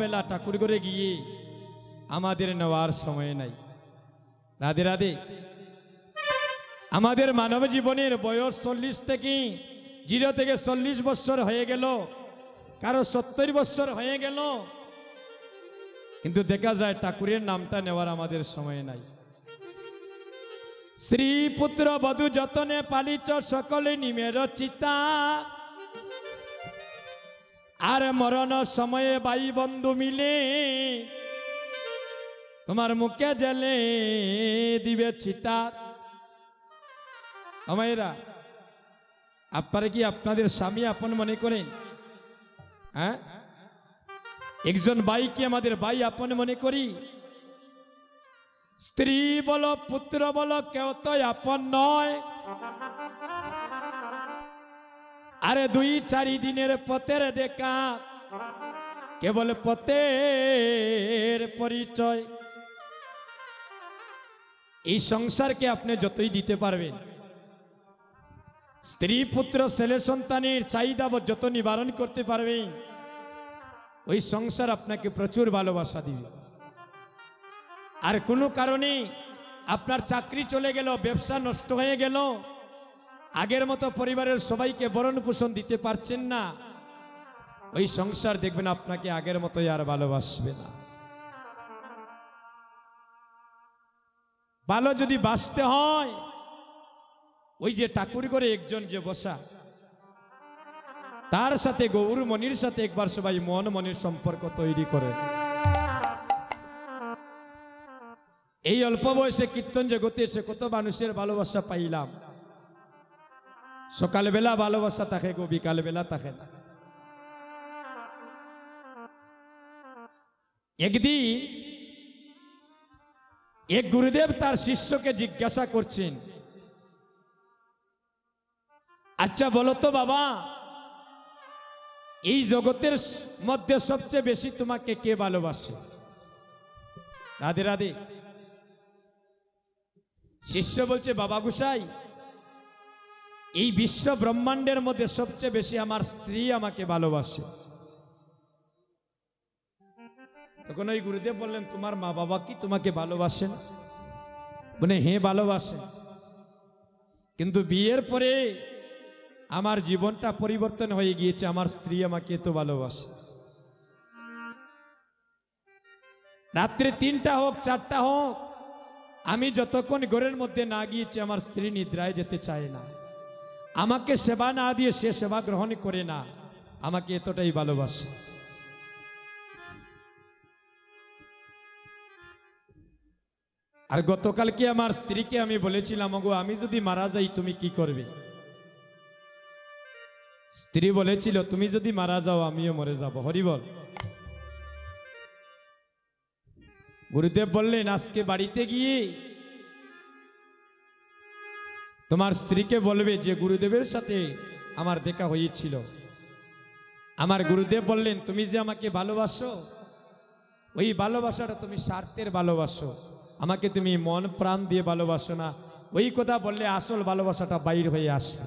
সকালবেলা ঠাকুর করে গিয়ে আমাদের নেওয়ার সময় নাই। রাধে রাধে। আমাদের মানব জীবনের বয়স চল্লিশ থেকে জিরো থেকে চল্লিশ বছর হয়ে গেল। কারও সত্তর বছর হয়ে গেল। কিন্তু দেখা যায় ঠাকুরের নামটা নেওয়ার আমাদের সময় নাই। স্ত্রী পুত্র বধূ যতনে পালিছ সকলে নিমের চিতা। আর মরণ সময়ে বাই বন্ধু মিলে তোমার মুখে জেলে দিবে চিতা আমায়রা আপনারা কি আপনাদের স্বামী আপন মনে করেন? হ্যাঁ? একজন ভাইকে আমাদের বাই আপন মনে করি? স্ত্রী বলো, পুত্র বলো, কেউ তো আপন নয়। আরে দুই চারি দিনের পথের দেখা। কেবল পথের পরিচয়। এই সংসারকে আপনি যতই দিতে পারবেন। স্ত্রী, পুত্র, ছেলে, সন্তানের চাহিদা যত নিবারণ করতে পারবেন, ওই সংসার আপনাকে প্রচুর ভালোবাসা দিবে। আর কোনো কারণে আপনার চাকরি চলে গেল, ব্যবসা নষ্ট হয়ে গেল আগের মতো পরিবারের সবাইকে বরণ পোষণ দিতে পারছেন না। ওই সংসার দেখবেন আপনাকে আগের মতোই আর ভালোবাসবে না। ভালো যদি বাঁচতে হয়, ওই যে ঠাকুর করে একজন যে বসা, তার সাথে গৌর মনির সাথে একবার সবাই মন মনের সম্পর্ক তৈরি করে এই অল্প বয়সে কীর্তন জগতে এসে কত মানুষের ভালোবাসা পাইলাম। সকালবেলা ভালোবাসা থাকে, গো বিকালবেলা থাকে না। একদিন এক গুরুদেব তার শিষ্যকে জিজ্ঞাসা করছেন আচ্ছা বলো তো বাবা, এই জগতের মধ্যে সবচেয়ে বেশি তোমাকে কে ভালোবাসে? রাধে রাধে। শিষ্য বলছে, বাবা গুসাই এই বিশ্ব ব্রহ্মাণ্ডের মধ্যে সবচেয়ে বেশি আমার স্ত্রী আমাকে ভালোবাসে। তখন ওই গুরুদেব বললেন, তোমার মা বাবা কি তোমাকে ভালোবাসেন মানে হে ভালোবাসেন কিন্তু বিয়ের পরে আমার জীবনটা পরিবর্তন হয়ে গিয়েছে, আমার স্ত্রী আমাকে তো ভালোবাসে। রাত্রে তিনটা হোক, চারটা হোক, আমি যতক্ষণ ঘরের মধ্যে না গিয়েছি, আমার স্ত্রী নিদ্রায় যেতে চায় না। আমাকে সেবা না দিয়ে সে সেবা গ্রহণ করে না। আমাকে এতটাই ভালোবাসে। আর গতকালকে আমার স্ত্রীকে আমি বলেছিলাম গো আমি যদি মারা যাই, তুমি কি করবে? স্ত্রী বলেছিল, তুমি যদি মারা যাও, আমিও মরে যাব। হরিবল গুরুদেব বললেন, আজকে বাড়িতে গিয়ে তোমার স্ত্রীকে বলবে যে গুরুদেবের সাথে আমার দেখা হয়েছিল। আমার গুরুদেব বললেন, তুমি যে আমাকে ভালোবাসো, ওই ভালোবাসাটা তুমি স্বার্থের ভালোবাসো। আমাকে তুমি মন প্রাণ দিয়ে ভালোবাসো না। ওই কথা বললে আসল ভালোবাসাটা বাইর হয়ে আসবে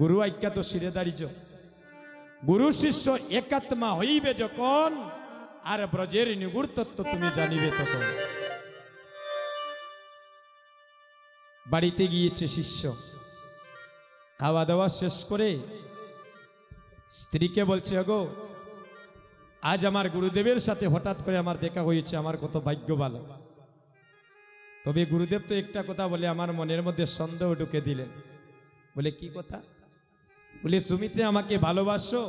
গুরু আজ্ঞা তো শিরে দাঁড়িয়েছ গুরু শিষ্য একাত্মা হইবে যখন, আর ব্রজের নিগুড় তত্ত্ব তুমি জানিবে তখন। বাড়িতে গিয়েছে শিষ্য। খাওয়া দাওয়া শেষ করে স্ত্রীকে বলছে গো আজ আমার গুরুদেবের সাথে হঠাৎ করে আমার দেখা হয়েছে, আমার কত ভাগ্য ভালো। তবে গুরুদেব তো একটা কথা বলে আমার মনের মধ্যে সন্দেহ ঢুকে দিলেন। বলে, কি কথা? বলে তুমি যে আমাকে ভালোবাসো,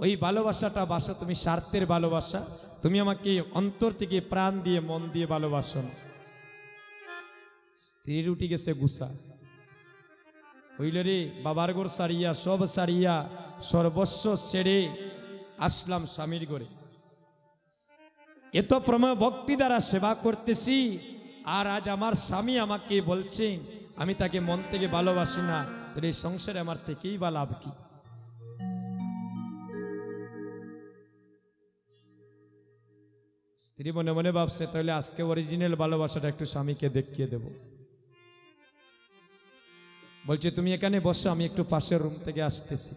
ওই ভালোবাসাটা বাসো, তুমি স্বার্থের ভালোবাসা, তুমি আমাকে অন্তর থেকে প্রাণ দিয়ে, মন দিয়ে ভালোবাসো না। স্ত্রীর উঠি গেছে গুসা। হইল রে, বাবার গোর সারিয়া সব সারিয়া সর্বস্ব ছেড়ে আসলাম স্বামীর ঘরে। এত প্রময় ভক্তি দ্বারা সেবা করতেছি, আর আজ আমার স্বামী আমাকে বলছেন আমি তাকে মন থেকে ভালোবাসি না, তাহলে এই সংসারে আমার থেকেই বা লাভ কি? স্ত্রী মনে মনে ভাবছে, তাহলে আজকে অরিজিনাল ভালোবাসাটা একটু স্বামীকে দেখিয়ে দেব। বলছে, তুমি এখানে বসো, আমি একটু পাশের রুম থেকে আসতেছি।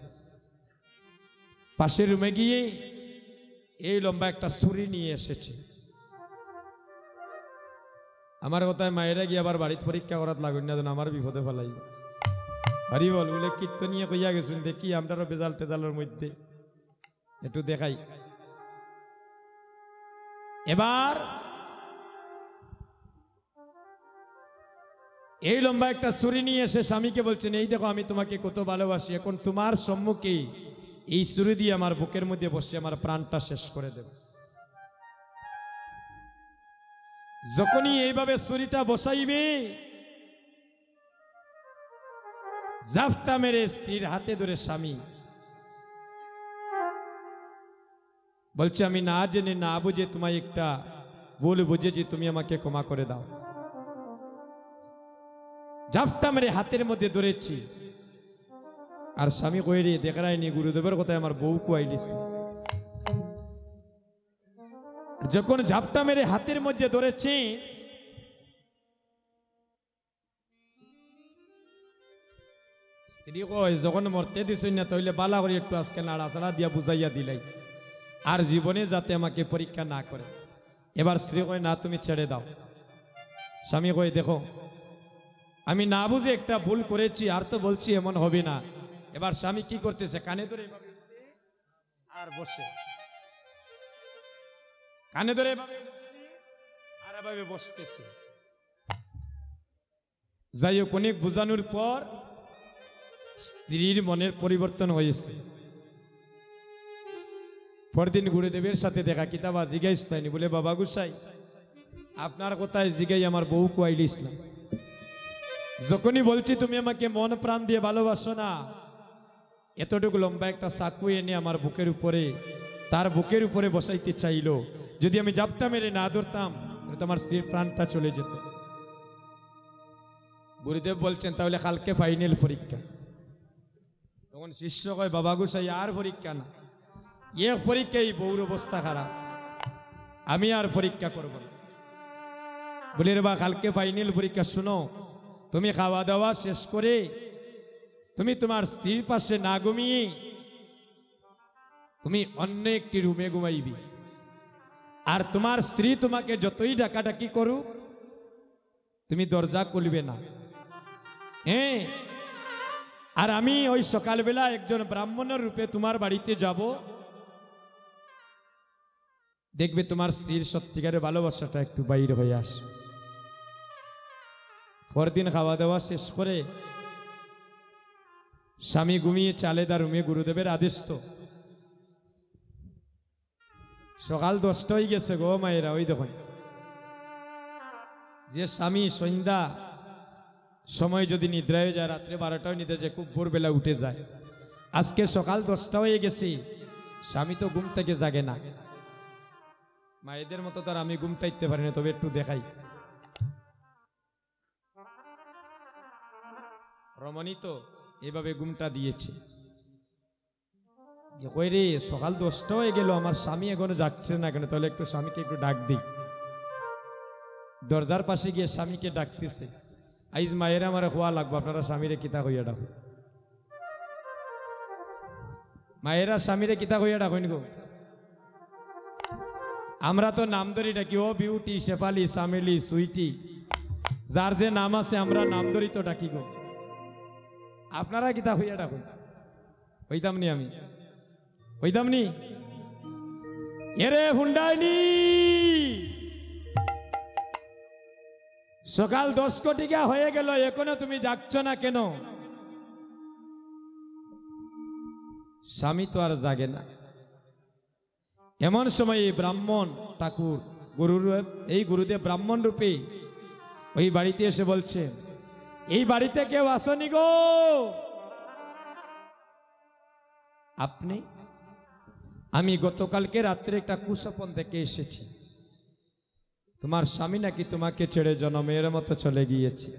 পাশের রুমে গিয়ে এই লম্বা একটা ছুরি নিয়ে এসেছে। আমার কথায় মায়েরা গিয়ে আবার বাড়িতে পরীক্ষা করাত লাগুন না যেন আমার বিপদে ফেলাই। হরি বল, বলে কীর্তনিয়ে কইয়া গেছুন, দেখি আমরারও বেজাল টেজালের মধ্যে। একটু দেখাই। এবার এই লম্বা একটা ছুরি নিয়ে এসে স্বামীকে বলছেন, এই দেখো, আমি তোমাকে কত ভালোবাসি। এখন তোমার সম্মুখে এই ছুরি দিয়ে আমার বুকের মধ্যে বসে আমার প্রাণটা শেষ করে দেব। যখনই এইভাবে ছুরিটা বসাইবে, জাফটা মেরে স্ত্রীর হাতে ধরে স্বামী বলছে, আমি না জেনে না বুঝে তোমায় একটা ভুল বুঝেছি, তুমি আমাকে ক্ষমা করে দাও। জাফটা মেরে হাতের মধ্যে ধরেছি। আর স্বামী কইরে দেখারায়নি গুরুদেবের কথায় আমার বউ কুয়াইলিস যখন ঝাপটা মেরে হাতের মধ্যে ধরেছি, স্ত্রী কয়, যখন মরতে দিছই না তাহলে বালা করে একটু আজকে নাড়াচাড়া দিয়া বুঝাইয়া দিলাই। আর জীবনে যাতে আমাকে পরীক্ষা না করে। এবার স্ত্রী কয়, না, তুমি ছেড়ে দাও। স্বামী কয়, দেখো আমি না বুঝে একটা ভুল করেছি, আর তো বলছি এমন হবে না। এবার স্বামী কি করতেছে? কানে ধরে আর বসে। কানে ধরে আর এভাবে বসতেছে। যাই হোক, অনেক বোঝানোর পর স্ত্রীর মনের পরিবর্তন হয়েছে। পরদিন গুরুদেবের সাথে দেখা কিতাবা জিজ্ঞাইস পাইনি বলে, বাবা গুসাই, আপনার কথায় জিগাই আমার বউ কুয়াইলিস না যখনই বলছি, তুমি আমাকে মন প্রাণ দিয়ে ভালোবাসো না। এতটুকু লম্বা একটা চাকু এনে আমার বুকের উপরে, তার বুকের উপরে বসাইতে চাইলো। যদি আমি জাপটা মেরে না ধরতাম, তাহলে তো স্ত্রীর প্রাণটা চলে যেত। গুরুদেব বলছেন, তাহলে কালকে ফাইনাল পরীক্ষা। তখন শিষ্য কয়, বাবা গুসাই আর পরীক্ষা না। এ পরীক্ষাই বউর অবস্থা খারাপ। আমি আর পরীক্ষা করব না। বলে, রে বা, কালকে ফাইনাল পরীক্ষা, শুনো। তুমি খাওয়া দাওয়া শেষ করে তুমি তোমার স্ত্রীর পাশে না ঘুমিয়ে তুমি অন্য একটি রুমে ঘুমাইবি। আর তোমার স্ত্রী তোমাকে যতই ডাকাডাকি করুক, তুমি দরজা খুলবে না। হ্যাঁ? আর আমি ওই সকালবেলা একজন ব্রাহ্মণের রূপে তোমার বাড়িতে যাব। দেখবে তোমার স্ত্রীর সত্যিকারের ভালোবাসাটা একটু বাইরে হয়ে আসে। পরদিন খাওয়া দাওয়া শেষ করে স্বামী ঘুমিয়ে চালে তার রুমে গুরুদেবের আদেশ তো। সকাল দশটা হয়ে গেছে গো মায়েরা, ওই দেখুন। যে স্বামী সন্ধ্যা সময় যদি নিদ্রা হয়ে যায়, রাত্রে বারোটাও নিতে যায়, খুব ভোরবেলা উঠে যায়। আজকে সকাল দশটা হয়ে গেছি, স্বামী তো ঘুম থেকে জাগে না। মায়েদের মতো তার আমি ঘুম টাইতে পারি না, তবে একটু দেখাই। রমণী তো এভাবে ঘুমটা দিয়েছে। কই রে, সকাল দশটা হয়ে গেল, আমার স্বামী এখনও যাচ্ছে না কেন? তাহলে একটু স্বামীকে একটু ডাক দিই। দরজার পাশে গিয়ে স্বামীকে ডাকতেছে। আইজ মায়ের আমার হওয়া লাগবো, আপনারা স্বামীরে কিতা হইয়া ডাকো। মায়েরা স্বামীরে কিতা হইয়া ডাকুন গো? আমরা তো নাম ধরি ডাকি, ও বিউটি, শেফালি, সামেলি, সুইটি, যার যে নাম আছে, আমরা নাম ধরি তো ডাকি গো। আপনারা কিতা হইয়া ডাকুন? হইতাম নি আমি। হইতাম নি? এরে হুন্ডাইনি সকাল দশ কোটিকা হয়ে গেল, এখনও তুমি যাচ্ছ না কেন? স্বামী তো আর জাগে না। এমন সময় এই ব্রাহ্মণ ঠাকুর গুরুর এই গুরুদেব ব্রাহ্মণ রূপে ওই বাড়িতে এসে বলছে এই বাড়িতে কেউ আসনি গো। আপনি? আমি গতকালকে রাত্রে একটা কুসপন থেকে এসেছি। তোমার স্বামী নাকি তোমাকে ছেড়ে জনমের মতো চলে গিয়েছে।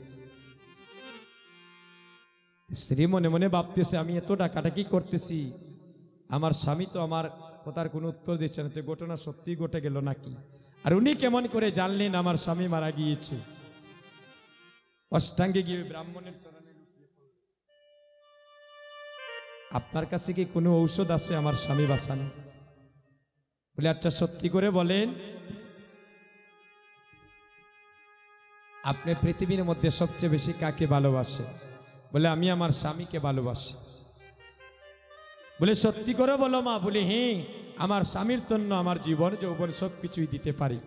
স্ত্রী মনে মনে ভাবতেছে, আমি এত ডাকাটাকি করতেছি। আমার স্বামী তো আমার কথার কোনো উত্তর দিচ্ছে না। তো ঘটনা সত্যি ঘটে গেল নাকি? আর উনি কেমন করে জানলেন, আমার স্বামী মারা গিয়েছে। অষ্টাঙ্গে গিয়ে ব্রাহ্মণের চরণে আপনার কাছে কি কোনো ঔষধ আছে? আমার স্বামী বাঁচানো। বলে আচ্ছা সত্যি করে বলেন। আপনি পৃথিবীর মধ্যে সবচেয়ে বেশি কাকে ভালোবাসে? বলে, আমি আমার স্বামীকে ভালোবাসি। বলে, সত্যি করে বলো মা। বলে হ্যাঁ আমার স্বামীর জন্য আমার জীবন, যৌবন সব কিছুই দিতে পারি।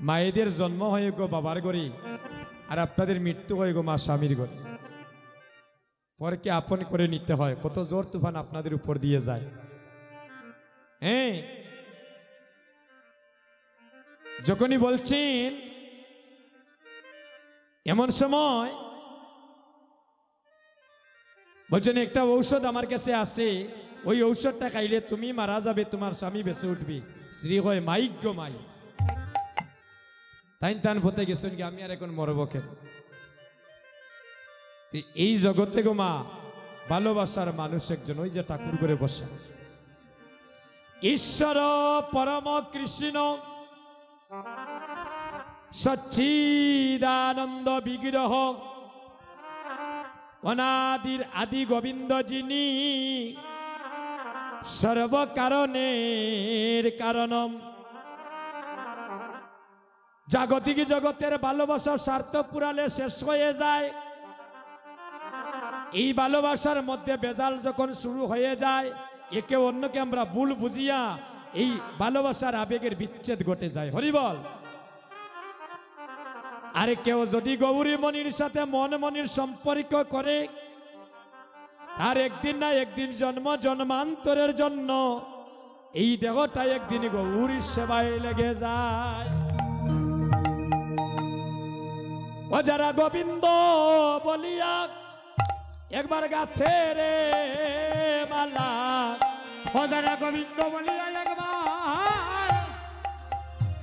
মায়েদের জন্ম হয়ে গো বাবার ঘরে। আর আপনাদের মৃত্যু হয়ে গো মা স্বামীর ঘরে। পরকে আপন করে নিতে হয়, কত জোর তুফান আপনাদের উপর দিয়ে যায়। হ্যাঁ? যখনই বলছেন, এমন সময় বলছেন, একটা ঔষধ আমার কাছে আছে, ওই ঔষধটা খাইলে তুমি মারা যাবে, তোমার স্বামী বেঁচে উঠবি। শ্রী হয় মাইজ্ঞ মাই। তাই তান ফতে গেছেন কি আমি আর এখন মরব কেন এই জগতে গো মা ভালোবাসার মানুষ একজন, ওই যে ঠাকুর করে বসে। ঈশ্বর পরম কৃষ্ণ, সচ্চিদানন্দ বিগ্রহ, অনাদির আদি গোবিন্দ যিনি সর্বকারণের কারণম। জাগতিক জগতের ভালোবাসা স্বার্থ পুরালে শেষ হয়ে যায়। এই ভালোবাসার মধ্যে বেজাল যখন শুরু হয়ে যায়, একে অন্যকে আমরা ভুল বুঝিয়া এই ভালোবাসার আবেগের বিচ্ছেদ ঘটে যায়। হরিবল আরে কেউ যদি গৌরী মনির সাথে মন মনির সম্পর্ক করে, তার একদিন না একদিন জন্ম, জন্মান্তরের জন্য এই দেহটা একদিন গৌরীর সেবায় লেগে যায়। ও যারা গোবিন্দ বলিয়া একবার গাথে রে মালা। ও দাদা গোবিন্দ বলিয়া একবার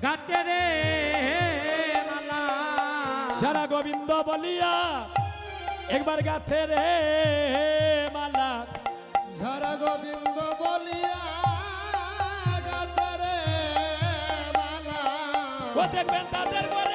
গাতে রে মালা। যারা গোবিন্দ বলিয়া একবার গাথে রে মালা। ঝরা গোবিন্দ বলিয়া গাতরে মালা। ও দেখবেন তাদের উজালা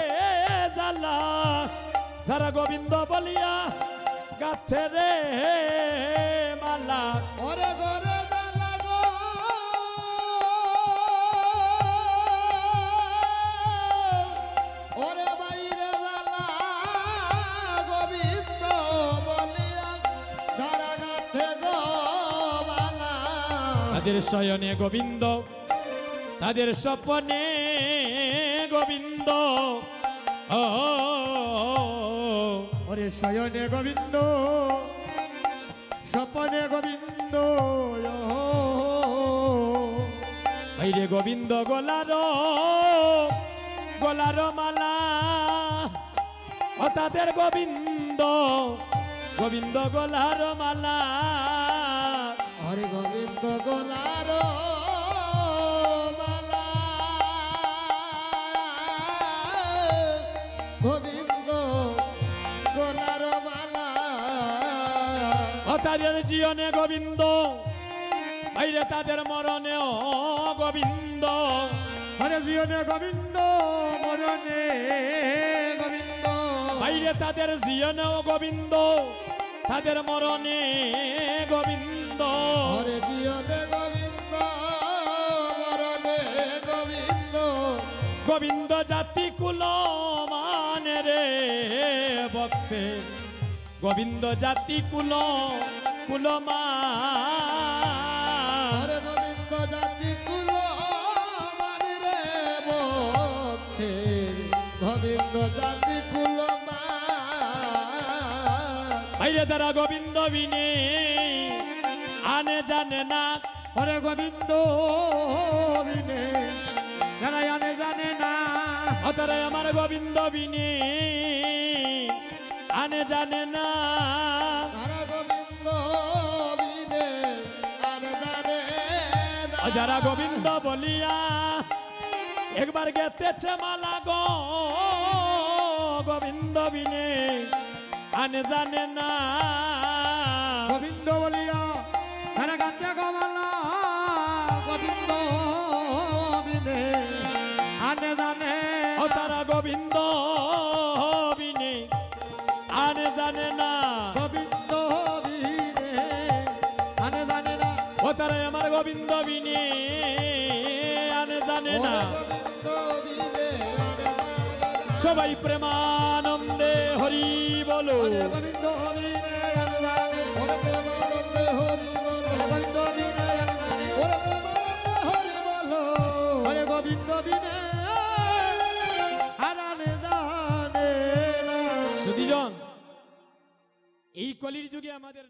যারা গোবিন্দ বলিয়া গাথে রে মালা। ওরে গরে দালা গো। ওরে বাইরে দালা গোবিন্দ বলিয়া ঝরা গাথে গো মালা। তাদের শয়নে গোবিন্দ তাদের স্বপনে গোবিন্দ ও ওরে শয়নে গোবিন্দ, স্বপনে গোবিন্দ বাইরে গোবিন্দ গোলার গোলার মালা ও তাদের গোবিন্দ গোবিন্দ গোলার মালা। হরে গোবিন্দ গোলার তাদের জীবনে গোবিন্দ। বাইরে তাদের মরণে গোবিন্দ। ওরে জীবনে গোবিন্দ মরণে গোবিন্দ। বাইরে তাদের জীবনে গোবিন্দ। তাদের মরণে গোবিন্দ। হরে দিয়নে গোবিন্দ মরণে গোবিন্দ। গোবিন্দ জাতি কুল মানে রে ভক্তে গোবিন্দ জাতি কুল কুলমা হরে গোবিন্দ জাতি কুল রে ভক্তে গোবিন্দ জাতি কুল বাইরে তারা গোবিন্দ বিনে আনে জানে না। ওরে গোবিন্দ বিনে যারা জানে জানে না। অতরে আমার গোবিন্দ বিনে। আনে জানে না। যারা গোবিন্দ বলিয়া একবার গেতেছে মালা গো গোবিন্দ বিনে আনে জানে না। গোবিন্দ বলিয়া তারা গাতে গমালা গোবিন্দ বিনে আনে জানে ও তারা গোবিন্দ জানে না। গোবিন্দ বিনে আনে জানে না। ও তারা আমার গোবিন্দ বিনে আনে জানে না। সবাই প্রেমানন্দে হরি বলো। গোবিন্দ হরি বলো। গোবিন্দ বিনে এই কলির যুগে আমাদের